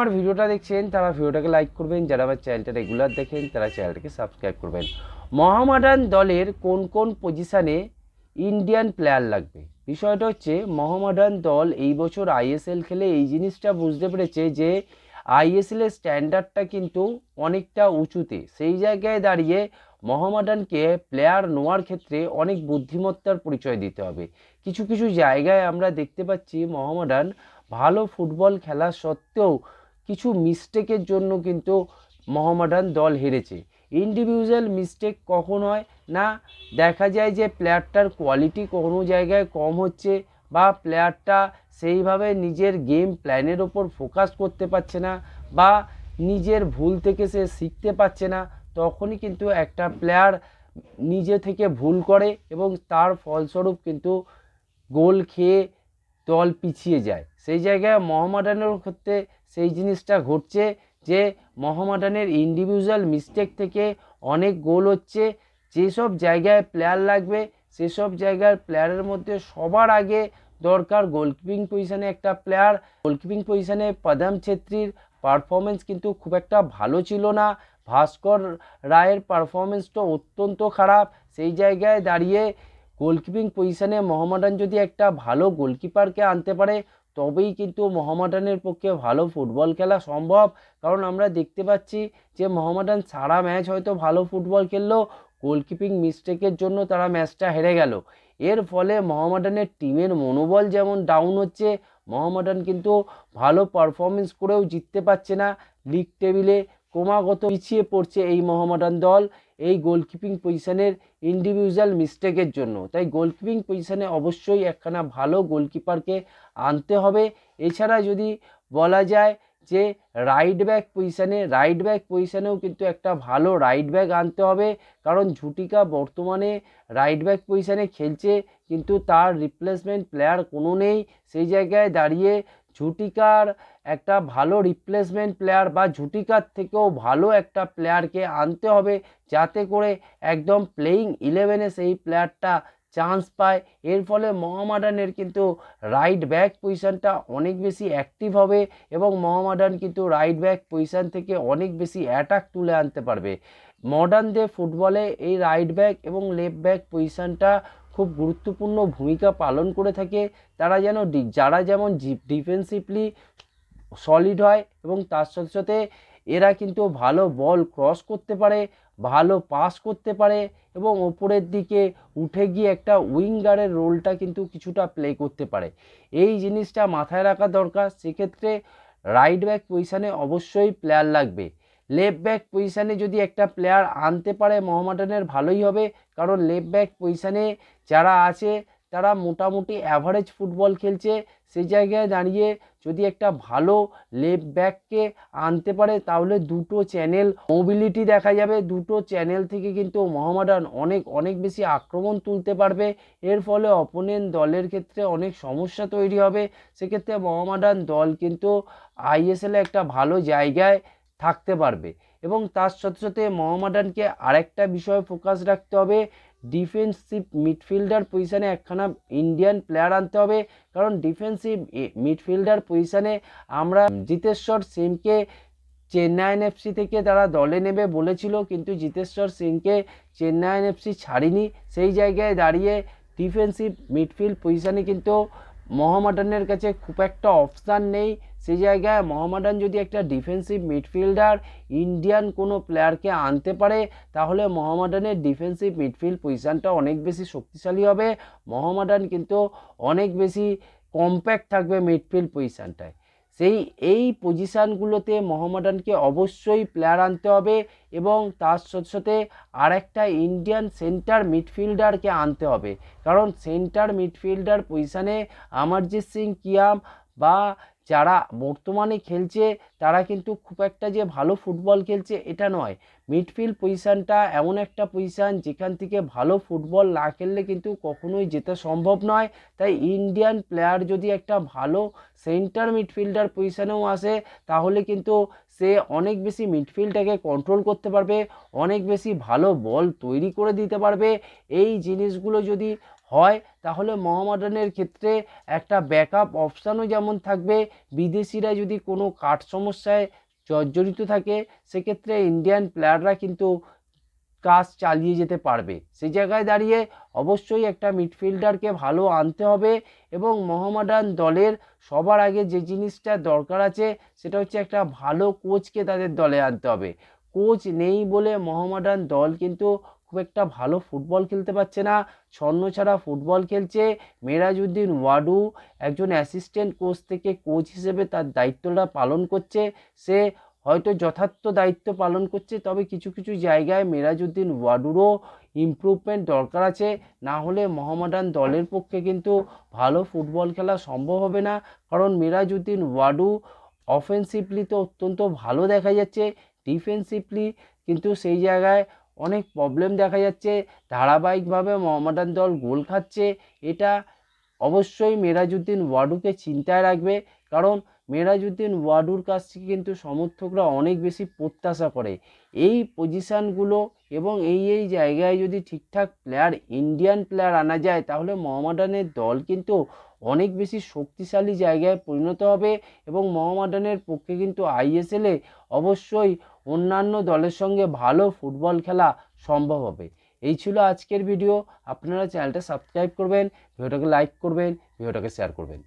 আমার ভিডিওটা দেখছেন তারা ভিডিওটাকে লাইক করবেন, যারা আমার চ্যানেলটা রেগুলার দেখেন তারা চ্যানেলটাকে সাবস্ক্রাইব করবেন। মহামাডান দলের কোন কোন পজিশানে ইন্ডিয়ান প্লেয়ার লাগবে? বিষয়টা হচ্ছে মহামাডান দল এই বছর আইএসএল খেলে এই জিনিসটা বুঝতে পেরেছে যে আইএসএল এর স্ট্যান্ডার্ডটা কিন্তু অনেকটা উঁচুতে। সেই জায়গায় দাঁড়িয়ে মহামাডানকে প্লেয়ার নেওয়ার ক্ষেত্রে অনেক বুদ্ধিমত্তার পরিচয় দিতে হবে। কিছু কিছু জায়গায় আমরা দেখতে পাচ্ছি মহামাডান ভালো ফুটবল খেলা সত্ত্বেও কিছু মিস্টেকের জন্য কিন্তু মহামাডান দল হেরেছে। ইন্ডিভিজুয়াল মিস্টেক কখন হয় না? দেখা যায় যে প্লেয়ারটার কোয়ালিটি কোনো জায়গায় কম হচ্ছে বা প্লেয়ারটা সেইভাবে নিজের গেম প্ল্যানের ওপর ফোকাস করতে পারছে না বা নিজের ভুল থেকে সে শিখতে পারছে না, তখনই কিন্তু একটা প্লেয়ার নিজে থেকে ভুল করে এবং তার ফলস্বরূপ কিন্তু গোল খেয়ে দল পিছিয়ে যায়। সেই জায়গায় মহামাডানের ক্ষেত্রে সেই জিনিসটা ঘটছে যে মহামাডানের ইন্ডিভিজুয়াল মিস্টেক থেকে অনেক গোল হচ্ছে। যেসব জায়গায় প্লেয়ার লাগবে, সেসব জায়গার প্লেয়ারের মধ্যে সবার আগে দরকার গোলকিপিং পজিশনে একটা প্লেয়ার গোলকিপিং পজিশানে পদাম ছেত্রীর পারফরমেন্স কিন্তু খুব একটা ভালো ছিল না। ভাস্কর রায়ের পারফরমেন্সটা অত্যন্ত খারাপ। সেই জায়গায় দাঁড়িয়ে গোলকিপিং পজিশানে মোহামডান যদি একটা ভালো গোলকিপারকে আনতে পারে তবেই কিন্তু মোহামডানের পক্ষে ভালো ফুটবল খেলা সম্ভব। কারণ আমরা দেখতে পাচ্ছি যে মোহামডান সারা ম্যাচ হয়তো ভালো ফুটবল খেললেও গোলকিপিং মিস্টেকের জন্য তারা ম্যাচটা হেরে গেল। এর ফলে মোহামডানের টিমের মনোবল যেমন ডাউন হচ্ছে, মোহামডান কিন্তু ভালো পারফরমেন্স করেও জিততে পারছে না। লিগ টেবিলে ক্রমাগত পিছিয়ে পড়ছে এই মোহামডান দল এই গোলকিপিং পজিশনের ইন্ডিভিজুয়াল মিস্টেকের জন্য। তাই গোলকিপিং পজিশনে অবশ্যই একখানা ভালো গোলকিপারকে আনতে হবে। এছাড়া যদি বলা যায় যে রাইট ব্যাক পজিশানে রাইট ব্যাক পজিশানেও কিন্তু একটা ভালো রাইট ব্যাক আনতে হবে। কারণ ঝুটিকা বর্তমানে রাইট ব্যাক পজিশানে খেলছে কিন্তু তার রিপ্লেসমেন্ট প্লেয়ার কোনো নেই। সেই জায়গায় দাঁড়িয়ে ঝুটিকার একটা ভালো রিপ্লেসমেন্ট প্লেয়ার বা ঝুটিকার থেকেও ভালো একটা প্লেয়ারকে আনতে হবে যাতে করে একদম প্লেয়িং ইলেভেনে সেই প্লেয়ারটা চান্স পায়। এর ফলে মহামাডানের কিন্তু রাইট ব্যাক পজিশানটা অনেক বেশি অ্যাক্টিভ হবে এবং মহামাডান কিন্তু রাইট ব্যাক পজিশান থেকে অনেক বেশি অ্যাটাক তুলে আনতে পারবে। মডার্ন ডে ফুটবলে এই রাইট ব্যাক এবং লেফট ব্যাক পজিশানটা খুব গুরুত্বপূর্ণ ভূমিকা পালন করে থাকে। তারা যেন যারা যেমন ডিফেন্সিভলি সলিড হয় এবং তার সাথে সাথে এরা কিন্তু ভালো বল ক্রস করতে পারে, ভালো পাস করতে পারে এবং ওপরের দিকে উঠে গিয়ে একটা উইঙ্গারের রোলটা কিন্তু কিছুটা প্লে করতে পারে। এই জিনিসটা মাথায় রাখা দরকার। সেক্ষেত্রে রাইট ব্যাক পজিশানে অবশ্যই প্লেয়ার লাগবে। লেফট ব্যাক পজিশানে যদি একটা প্লেয়ার আনতে পারে মোহামডানের, ভালোই হবে। কারণ লেফট ব্যাক পজিশানে যারা আছে, তারা মোটামুটি অ্যাভারেজ ফুটবল খেলছে। সেই জায়গায় দাঁড়িয়ে যদি একটা ভালো লেফট ব্যাককে আনতে পারে, তাহলে দুটো চ্যানেল মোবিলিটি দেখা যাবে। দুটো চ্যানেল থেকে কিন্তু মোহামডান অনেক অনেক বেশি আক্রমণ তুলতে পারবে। এর ফলে অপোনেন্ট দলের ক্ষেত্রে অনেক সমস্যা তৈরি হবে। সেক্ষেত্রে মোহামডান দল কিন্তু আইএসএলে একটা ভালো জায়গায় থাকতে পারবে। এবং তার সাথে সাথে মোহামডানকে আরেকটা বিষয়ে ফোকাস রাখতে হবে ডিফেন্সিভ মিডফিল্ডার পজিশানে একখানা ইন্ডিয়ান প্লেয়ার আনতে হবে। কারণ ডিফেন্সিভ মিডফিল্ডার পজিশানে আমরা জিতেশ্বর সিংকে চেন্নাইন এফসি থেকে তারা দলে নেবে বলেছিল, কিন্তু জিতেশ্বর সিংকে চেন্নাইন এফসি ছাড়িনি। সেই জায়গায় দাঁড়িয়ে ডিফেন্সিভ মিডফিল্ড পজিশানে কিন্তু মোহামডানের কাছে খুব একটা অপশান নেই। সেই জায়গায় মোহামডান যদি একটা ডিফেন্সিভ মিডফিল্ডার ইন্ডিয়ান কোনো প্লেয়ারকে আনতে পারে, তাহলে মোহামডানের ডিফেন্সিভ মিডফিল্ড পজিশানটা অনেক বেশি শক্তিশালী হবে। মোহামডান কিন্তু অনেক বেশি কম্প্যাক্ট থাকবে মিডফিল্ড পজিশানটায় সেই এই পজিশানগুলোতে মোহামডানকে অবশ্যই প্লেয়ার আনতে হবে এবং তার সাথে সাথে আরেকটা ইন্ডিয়ান সেন্টার মিডফিল্ডারকে আনতে হবে। কারণ সেন্টার মিডফিল্ডার পজিশানে অমরজিৎ সিং কিয়াম বা যারা বর্তমানে খেলছে, তারা কিন্তু খুব একটা যে ভালো ফুটবল খেলছে এটা নয়। মিডফিল্ড পজিশানটা এমন একটা পজিশান যেখান থেকে ভালো ফুটবল না খেললে কিন্তু কখনোই যেতে সম্ভব নয়। তাই ইন্ডিয়ান প্লেয়ার যদি একটা ভালো সেন্টার মিডফিল্ডার পজিশানেও আসে, তাহলে কিন্তু সে অনেক বেশি মিডফিল্ডটাকে কন্ট্রোল করতে পারবে, অনেক বেশি ভালো বল তৈরি করে দিতে পারবে। এই জিনিসগুলো যদি হয়, তাহলে মোহামেডানের ক্ষেত্রে একটা ব্যাকআপ অপশানও যেমন থাকবে, বিদেশিরা যদি কোনো কাঠ সমস্যায় জর্জরিত থাকে, সেক্ষেত্রে ইন্ডিয়ান প্লেয়াররা কিন্তু কাজ চালিয়ে যেতে পারবে। সেই জায়গায় দাঁড়িয়ে অবশ্যই একটা মিডফিল্ডারকে ভালো আনতে হবে এবং মোহামেডান দলের সবার আগে যে জিনিসটা দরকার আছে, সেটা হচ্ছে একটা ভালো কোচকে তাদের দলে আনতে হবে। কোচ নেই বলে মোহামেডান দল কিন্তু খুব একটা ভালো ফুটবল খেলতে পারছে না। ছন্ন ছাড়া ফুটবল খেলছে। মেরাজউদ্দিন ওয়াডু একজন অ্যাসিস্ট্যান্ট কোচ থেকে কোচ হিসেবে তার দায়িত্বটা পালন করছে। সে হয়তো যথার্থ দায়িত্ব পালন করছে, তবে কিছু কিছু জায়গায় মেরাজউদ্দিন ওয়াডুরও ইমপ্রুভমেন্ট দরকার আছে। না হলে মোহামেডান দলের পক্ষে কিন্তু ভালো ফুটবল খেলা সম্ভব হবে না। কারণ মেরাজউদ্দিন ওয়াডু অফেন্সিভলি তো অত্যন্ত ভালো দেখা যাচ্ছে ডিফেন্সিভলি কিন্তু সেই জায়গায় অনেক প্রবলেম দেখা যাচ্ছে। ধারাবাহিকভাবে মোহামেডান দল গোল খাচ্ছে। এটা অবশ্যই মেরাজউদ্দিন ওয়াডুকে চিন্তায় রাখবে। কারণ মেরাজউদ্দিন ওয়াডুর কাছ থেকে কিন্তু সমর্থকরা অনেক বেশি প্রত্যাশা করে। এই পজিশানগুলো এবং এই এই জায়গায় যদি ঠিকঠাক প্লেয়ার ইন্ডিয়ান প্লেয়ার আনা যায়, তাহলে মোহামেডানের দল কিন্তু অনেক বেশি শক্তিশালী জায়গায় পরিণত হবে এবং মোহামেডানের পক্ষে কিন্তু আইএসএলে অবশ্যই অন্যান্য দলের সঙ্গে ভালো ফুটবল খেলা সম্ভব হবে। এই ছিল আজকের ভিডিও আপনারা চ্যানেলটা সাবস্ক্রাইব করবেন ভিডিওটাকে লাইক করবেন ভিডিওটাকে শেয়ার করবেন।